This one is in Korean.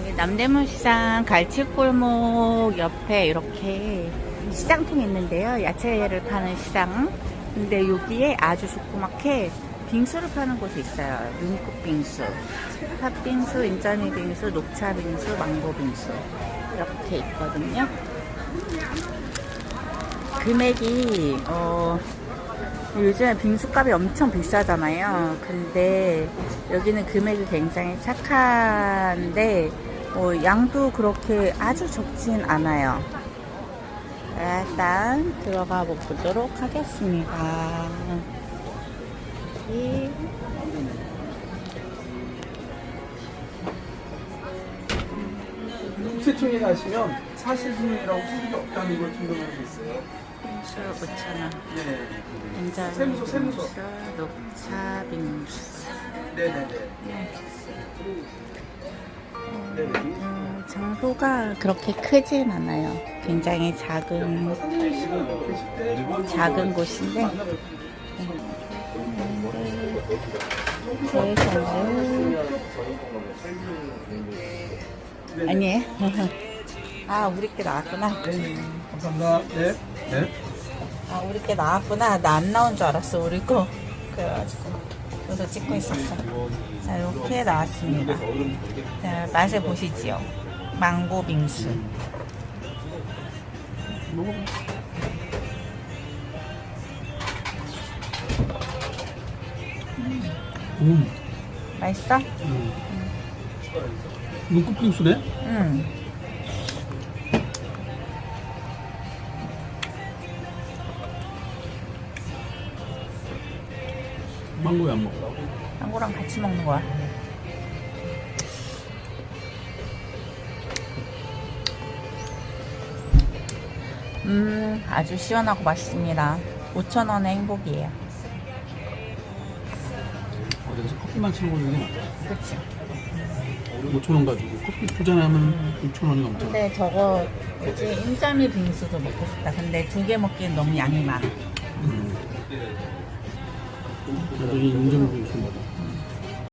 여기 남대문 시장 갈치골목 옆에 이렇게 시장통이 있는데요. 야채를 파는 시장. 근데 여기에 아주 조그맣게 빙수를 파는 곳이 있어요. 눈꽃 빙수, 팥빙수, 인절미 빙수, 녹차 빙수, 망고 빙수. 이렇게 있거든요. 금액이, 어, 요즘 빙수값이 엄청 비싸잖아요. 근데 여기는 금액이 굉장히 착한데 뭐 양도 그렇게 아주 적진 않아요. 일단 들어가 보도록 하겠습니다. 여 국세청에 가시면 사실분이라고 수익이 없다는 걸 증명하고 있어요. 빙수 5,000원. 네. 인절 세무서, 세무서. 빙수, 녹차 빙수. 네네네. 네네. 음, 장소가 그렇게 크진 않아요. 굉장히 작은 선생님 지금 계실 때 작은 곳인데 세상에 아니에요. 아 우리 께 나왔구나. 감사합니다. 네. 네. 아 우리 께 나왔구나. 나 안 나온 줄 알았어 우리 거. 그래가지고 저도 찍고 있었어. 자 이렇게 나왔습니다. 자 맛을 보시지요. 망고 빙수. 음. 맛있어? 눈꽃 빙수네? 응. 망고에 안 먹어. 망고랑 같이 먹는 거야. 음, 아주 시원하고 맛있습니다. 5,000원의 행복이에요. 어디서 커피만 치는 거는 게 그치? 5천 원 가지고 커피 두 잔에 하면 6천 원이 넘잖아. 근데 저거, 뭐지, 인절미 빙수도 먹고 싶다. 근데 두 개 먹기엔 너무 양이 많아. 나중에 인정 빙수 먹어.